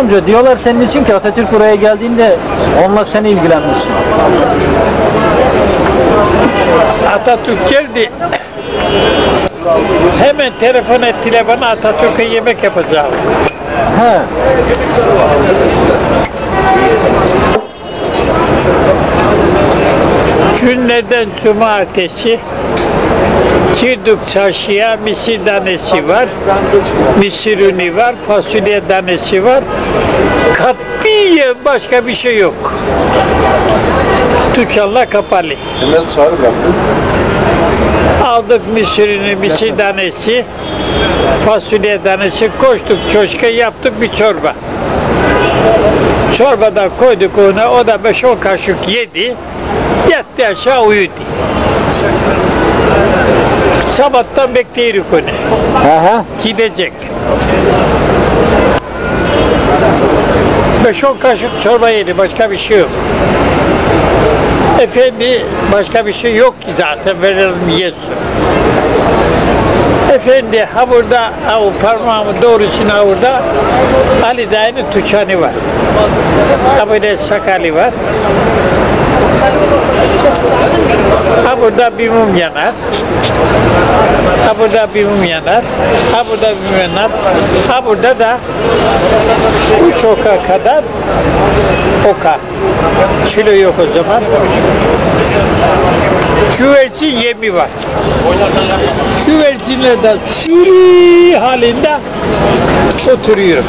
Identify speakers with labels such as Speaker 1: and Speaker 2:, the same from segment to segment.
Speaker 1: amca diyorlar senin için ki Atatürk buraya geldiğinde onunla sen ilgilenmişsin.
Speaker 2: Atatürk geldi. Hemen telefon ettiler bana Atatürk'e yemek yapacağım.
Speaker 1: He.
Speaker 2: Günlerden cumartesi girdik çarşıya misir tanesi var, misir unu var, fasulye tanesi var. Katiyen başka bir şey yok. Dükkanlar kapalı.
Speaker 3: Hemen çağrı bıraktın.
Speaker 2: Aldık misirini, misir tanesi, fasulye tanesi, koştuk çoşka yaptık bir çorba. Çorbadan koyduk ona, o da 5-10 kaşık yedi, yattı aşağı uyudu. Sabahtan bekliyoruz onu,
Speaker 1: Aha.
Speaker 2: gidecek. 5-10 kaşık çorba yedi, başka bir şey yok. Efendi başka bir şey yok ki zaten verelim yesin. Efendi ha burada ha o parmağımın doğrusuna ha burada Ali Dayı'nın tüccanı var. Ha böyle sakali var. Ha burada bir mum yanar. Ha burada bir mum yanar. Ha burada bir mum yanar. Ha burada da üç oka kadar oka. Kilo yok o zaman. Güvercin yemi var. Güvercinler de sürü halinde oturuyor.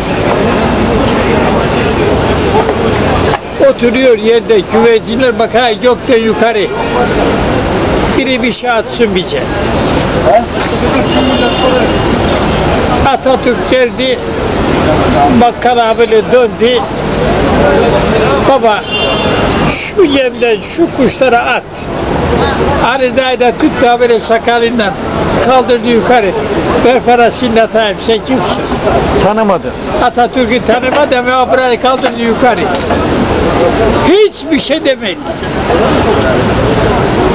Speaker 2: Oturuyor yerde güvercinler bakar gökten yukarı. Biri bir şey atsın bize. Atatürk geldi, bakkal abiyle döndü. Baba şu yemden şu kuşlara at. Ali Dayı da tuttu haberi sakalından kaldırdı yukarı. Ver parasını atayım sen kimsin?
Speaker 1: Tanımadı.
Speaker 2: Atatürk'ü tanımadı ama burayı kaldırdı yukarı. Hiçbir şey demedi.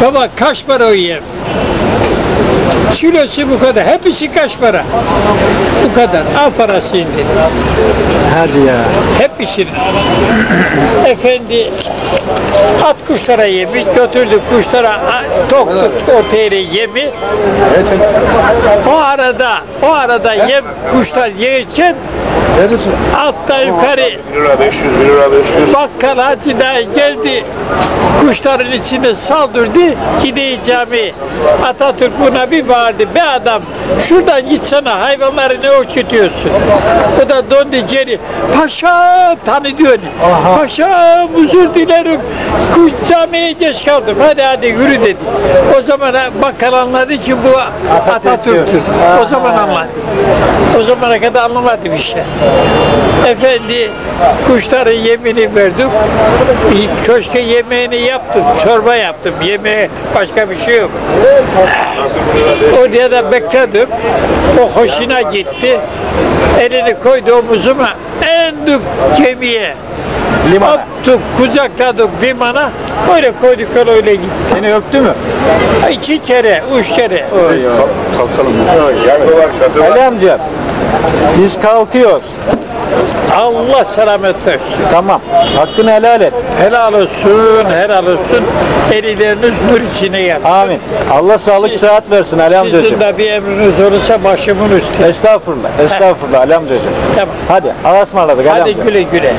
Speaker 2: Baba kaç para o yem? Kilosu bu kadar. Hepsi kaç para? Bu kadar. Al parasını dedi.
Speaker 1: Hadi ya.
Speaker 2: Hepsini. Efendi at kuşlara yemi götürdük kuşlara a- toktuk ortaya yemi. O arada o arada yem kuşlar yerken
Speaker 3: Neredesin?
Speaker 2: alttan yukarı.
Speaker 3: 1 lira 500, 1 lira 500.
Speaker 2: bakkal hacı dayı geldi kuşların içine saldırdı Gide cami. Atatürk buna bir bağırdı be adam şuradan gitsene hayvanları ne ürkütüyorsun. O da döndü geri paşa tanı diyor paşa özür dilerim kuş camiye geç kaldım hadi hadi yürü dedi. O zaman bakkal anladı ki bu Atatürk'tür. O zaman anladı. O zamana kadar anlamadı bir şey efendi kuşların yemini verdim köşke yemeğini yaptım çorba yaptım yemeğe başka bir şey yok Oraya da bekledim. O hoşuna gitti. Elini koydu omuzuma. Endük gemiye.
Speaker 1: Limana.
Speaker 2: Attık, kucakladık limana. Öyle koyduk öyle gitti.
Speaker 1: Seni öptü mü?
Speaker 2: İki kere, üç kere.
Speaker 3: Kalk, kalkalım.
Speaker 1: Ali amca. Biz kalkıyoruz.
Speaker 2: Allah selamet versin.
Speaker 1: Tamam. Hakkını helal et.
Speaker 2: Helal olsun, helal olsun. Elileriniz nur içine yat.
Speaker 1: Amin. Allah sağlık
Speaker 2: Siz-
Speaker 1: sıhhat versin Ali amcacığım.
Speaker 2: Sizin de bir emriniz olursa başımın üstü.
Speaker 1: Estağfurullah. Estağfurullah Ali amcacığım.
Speaker 2: Tamam.
Speaker 1: Hadi. Allah'a ısmarladık Ali
Speaker 2: Hadi
Speaker 1: amca.
Speaker 2: güle güle.